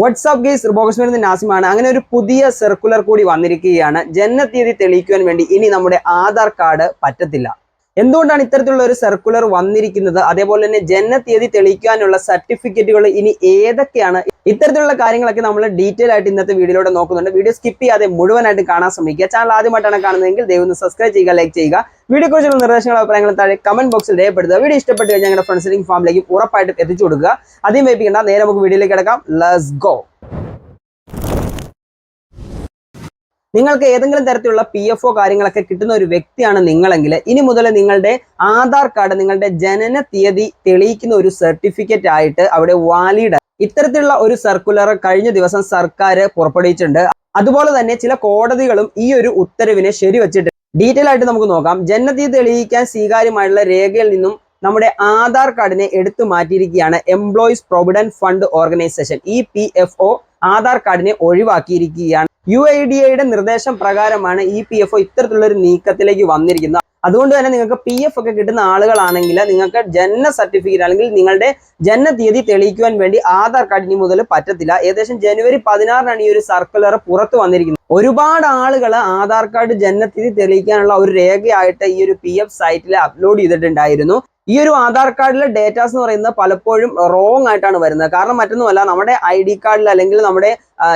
WhatsApp guys നിന്ന് നാസിമാണ്. അങ്ങനെ ഒരു പുതിയ സർക്കുലർ കൂടി വന്നിരിക്കുകയാണ്. ജനനത്തീയതി തെളിയിക്കുവാൻ വേണ്ടി ഇനി നമ്മുടെ ആധാർ കാർഡ് പറ്റത്തില്ല. എന്തുകൊണ്ടാണ് ഇത്തരത്തിലുള്ള ഒരു സർക്കുലർ വന്നിരിക്കുന്നത്? അതേപോലെ തന്നെ ജനനത്തീയതി തെളിയിക്കാനുള്ള സർട്ടിഫിക്കറ്റുകൾ ഇനി ഏതൊക്കെയാണ്? ഇത്തരത്തിലുള്ള കാര്യങ്ങളൊക്കെ നമ്മൾ ഡീറ്റെയിൽ ആയിട്ട് ഇന്നത്തെ വീഡിയോയിലൂടെ നോക്കുന്നുണ്ട്. വീഡിയോ സ്കിപ്പ് ചെയ്യാതെ മുഴുവനായിട്ട് കാണാൻ ശ്രമിക്കുക. ചാനൽ ആദ്യമായിട്ടാണ് കാണുന്നതെങ്കിൽ ദയവ് സബ്സ്ക്രൈബ് ചെയ്യുക ലൈക്ക് ചെയ്യുക. വീഡിയോ കുറിച്ചുള്ള നിർദ്ദേശങ്ങളും അഭിപ്രായങ്ങളും താഴെ കമന്റ് ബോക്സിൽ രേഖപ്പെടുത്തുക. വീഡിയോ ഇഷ്ടപ്പെട്ട് കഴിഞ്ഞാൽ ഞങ്ങളുടെ ഫ്രണ്ട്സിലേക്കും ഫാമിലേക്കും ഉറപ്പായിട്ടും എത്തിച്ചു കൊടുക്കുക. അധികം വൈപ്പിക്കേണ്ട നേരെ നമുക്ക് വീഡിയോയിലേക്ക് കിടക്കാം. ലസ് ഗോ നിങ്ങൾക്ക് ഏതെങ്കിലും തരത്തിലുള്ള പി എഫ് ഒ കാര്യങ്ങളൊക്കെ കിട്ടുന്ന ഒരു വ്യക്തിയാണ് നിങ്ങളെങ്കിൽ ഇനി മുതൽ നിങ്ങളുടെ ആധാർ കാർഡ് നിങ്ങളുടെ ജനന തീയതി തെളിയിക്കുന്ന ഒരു സർട്ടിഫിക്കറ്റ് ആയിട്ട് അവിടെ വാലിഡ് ഇത്തരത്തിലുള്ള ഒരു സർക്കുലർ കഴിഞ്ഞ ദിവസം സർക്കാർ പുറപ്പെടുവിച്ചിട്ടുണ്ട്. അതുപോലെ തന്നെ ചില കോടതികളും ഈ ഒരു ഉത്തരവിനെ ശരിവച്ചിട്ട് ഡീറ്റെയിൽ ആയിട്ട് നമുക്ക് നോക്കാം. ജനനതീയതി തെളിയിക്കാൻ സ്വീകാര്യമായിട്ടുള്ള രേഖയിൽ നിന്നും നമ്മുടെ ആധാർ കാർഡിനെ എടുത്തു മാറ്റിയിരിക്കുകയാണ് employees provident fund organisation E Aadhaar കാർഡിനെ ഒഴിവാക്കിയിരിക്കുകയാണ്. യു ഐ ഡി എയുടെ നിർദ്ദേശം പ്രകാരമാണ് ഇ പി എഫ് ഒ ഇത്തരത്തിലുള്ള ഒരു നീക്കത്തിലേക്ക് വന്നിരിക്കുന്നത്. അതുകൊണ്ട് തന്നെ നിങ്ങൾക്ക് പി എഫ് ഒക്കെ കിട്ടുന്ന ആളുകളാണെങ്കിൽ നിങ്ങൾക്ക് ജനന സർട്ടിഫിക്കറ്റ് അല്ലെങ്കിൽ നിങ്ങളുടെ ജനന തീയതി തെളിയിക്കുവാൻ വേണ്ടി ആധാർ കാർഡ് ഇനി മുതൽ പറ്റത്തില്ല. ഏകദേശം ജനുവരി പതിനാറിനാണ് ഈ ഒരു സർക്കുലർ പുറത്തു വന്നിരിക്കുന്നത്. ഒരുപാട് ആളുകൾ ആധാർ കാർഡ് ജനന തീയതി തെളിയിക്കാനുള്ള ഒരു രേഖയായിട്ട് ഈ ഒരു പി എഫ് സൈറ്റിൽ അപ്ലോഡ് ചെയ്തിട്ടുണ്ടായിരുന്നു. ഈ ഒരു ആധാർ കാർഡിലെ ഡേറ്റാസ് എന്ന് പറയുന്നത് പലപ്പോഴും റോങ് ആയിട്ടാണ് വരുന്നത്. കാരണം മറ്റൊന്നുമല്ല നമ്മുടെ ഐ ഡി കാർഡിൽ അല്ലെങ്കിൽ നമ്മുടെ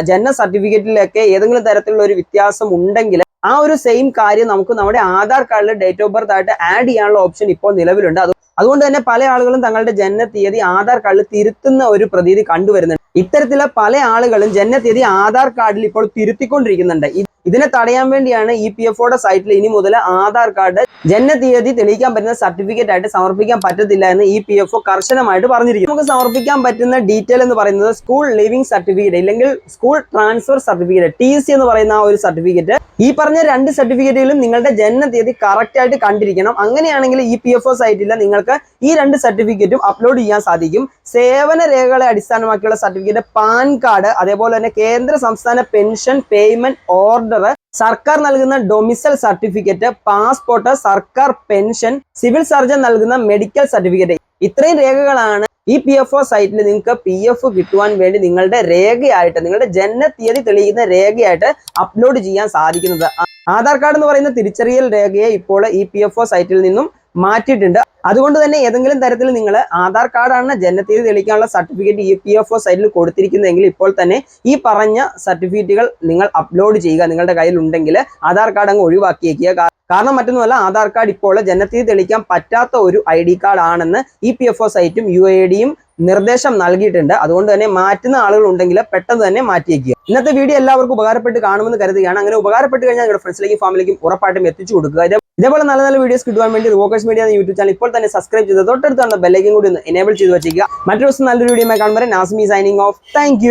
ജനന സർട്ടിഫിക്കറ്റിലൊക്കെ ഏതെങ്കിലും തരത്തിലുള്ള ഒരു വ്യത്യാസം ഉണ്ടെങ്കിൽ ആ ഒരു സെയിം കാര്യം നമുക്ക് നമ്മുടെ ആധാർ കാർഡിൽ ഡേറ്റ് ഓഫ് ബർത്ത് ആയിട്ട് ആഡ് ചെയ്യാനുള്ള ഓപ്ഷൻ ഇപ്പോൾ നിലവിലുണ്ട്. അത് അതുകൊണ്ട് തന്നെ പല ആളുകളും തങ്ങളുടെ ജനന തീയതി ആധാർ കാർഡിൽ തിരുത്തുന്ന ഒരു പ്രതീതി കണ്ടുവരുന്നുണ്ട്. ഇത്തരത്തിലെ പല ആളുകളും ജനന തീയതി ആധാർ കാർഡിൽ ഇപ്പോൾ തിരുത്തിക്കൊണ്ടിരിക്കുന്നുണ്ട്. ഇതിനെ തടയാൻ വേണ്ടിയാണ് ഇ പി എഫ് ഒയുടെ സൈറ്റിൽ ഇനി മുതൽ ആധാർ കാർഡ് ജന തീയതി തെളിയിക്കാൻ പറ്റുന്ന സർട്ടിഫിക്കറ്റ് ആയിട്ട് സമർപ്പിക്കാൻ പറ്റത്തില്ല എന്ന് ഇ പി എഫ് ഒ കർശനമായിട്ട് പറഞ്ഞിരിക്കുന്നു. നമുക്ക് സമർപ്പിക്കാൻ പറ്റുന്ന ഡീറ്റെയിൽ എന്ന് പറയുന്നത് സ്കൂൾ ലിവിംഗ് സർട്ടിഫിക്കറ്റ് ഇല്ലെങ്കിൽ school transfer certificate T C എന്ന് പറയുന്ന ആ ഒരു സർട്ടിഫിക്കറ്റ് ഈ പറഞ്ഞ രണ്ട് സർട്ടിഫിക്കറ്റുകളും നിങ്ങളുടെ ജനന തീയതി കറക്റ്റ് ആയിട്ട് കണ്ടിരിക്കണം. അങ്ങനെയാണെങ്കിൽ ഇ പി എഫ് ഒ സൈറ്റിൽ നിങ്ങൾക്ക് ഈ രണ്ട് സർട്ടിഫിക്കറ്റും അപ്ലോഡ് ചെയ്യാൻ സാധിക്കും. സേവന രേഖകളെ അടിസ്ഥാനമാക്കിയുള്ള സർട്ടിഫിക്കറ്റ് പാൻ കാർഡ് അതേപോലെ തന്നെ കേന്ദ്ര സംസ്ഥാന പെൻഷൻ പേയ്മെന്റ് ഓർഡർ സർക്കാർ നൽകുന്ന ഡൊമിസൽ സർട്ടിഫിക്കറ്റ് പാസ്പോർട്ട് സർക്കാർ പെൻഷൻ സിവിൽ സർജൻ നൽകുന്ന മെഡിക്കൽ സർട്ടിഫിക്കറ്റ് ഇത്രയും രേഖകളാണ് ഈ പി എഫ് ഒ സൈറ്റിൽ നിങ്ങൾക്ക് പി എഫ് കിട്ടുവാൻ വേണ്ടി നിങ്ങളുടെ രേഖയായിട്ട് നിങ്ങളുടെ ജനന തീയതി തെളിയിക്കുന്ന രേഖയായിട്ട് അപ്ലോഡ് ചെയ്യാൻ സാധിക്കുന്നത്. ആധാർ കാർഡ് എന്ന് പറയുന്ന തിരിച്ചറിയൽ രേഖയെ ഇപ്പോൾ ഇ പി എഫ് ഒ സൈറ്റിൽ നിന്നും മാറ്റിയിട്ടുണ്ട്. അതുകൊണ്ട് തന്നെ ഏതെങ്കിലും തരത്തിൽ നിങ്ങൾ ആധാർ കാർഡാണ് ജനനത്തീയതി തെളിയിക്കാനുള്ള certificate E P F O സൈറ്റിൽ കൊടുത്തിരിക്കുന്നതെങ്കിൽ ഇപ്പോൾ തന്നെ ഈ പറഞ്ഞ സർട്ടിഫിക്കറ്റുകൾ നിങ്ങൾ അപ്ലോഡ് ചെയ്യുക. നിങ്ങളുടെ കയ്യിൽ ഉണ്ടെങ്കിൽ ആധാർ കാർഡ് അങ്ങ് ഒഴിവാക്കിയേക്കുക. കാരണം മറ്റൊന്നുമല്ല ആധാർ കാർഡ് ഇപ്പോൾ ജനനത്തീയതി തെളിയിക്കാൻ പറ്റാത്ത ഒരു ഐ ഡി കാർഡ് ആണെന്ന് ഇ പി എഫ് ഒ സൈറ്റും യു എ ഡിയും നിർദ്ദേശം നൽകിയിട്ടുണ്ട്. അതുകൊണ്ട് തന്നെ മാറ്റുന്ന ആളുകൾ ഉണ്ടെങ്കിൽ പെട്ടെന്ന് തന്നെ മാറ്റിയേക്കുക. ഇന്നത്തെ വീഡിയോ എല്ലാവർക്കും ഉപകാരപ്പെട്ട് കാണുമെന്ന് കരുതുകയാണ്. അങ്ങനെ ഉപകാരപ്പെട്ട് കഴിഞ്ഞാൽ നിങ്ങളുടെ ഫ്രണ്ട്സിലേക്കും ഫാമിലിക്കും ഉറപ്പായിട്ടും എത്തിച്ചു കൊടുക്കുക. ഇതേ- ഇതേപോലെ നല്ല നല്ല വീഡിയോസ് കിട്ടുവാൻ വേണ്ടി വോക്കേഴ്സ് മീഡിയ എന്ന യൂട്യൂബ് ചാനൽ ഇപ്പോൾ തന്നെ സബ്സ്ക്രൈബ് ചെയ്ത് തൊട്ടടുത്താണ് ബെല്ലൈക്കും കൂടി ഒന്ന് എനേബിൾ ചെയ്ത് വെച്ചിരിക്കുക മറ്റൊരു ദിവസം നല്ലൊരു വീഡിയോ കാണുമ്പോൾ നാസ്മി സൈനിങ് ഓഫ് താങ്ക്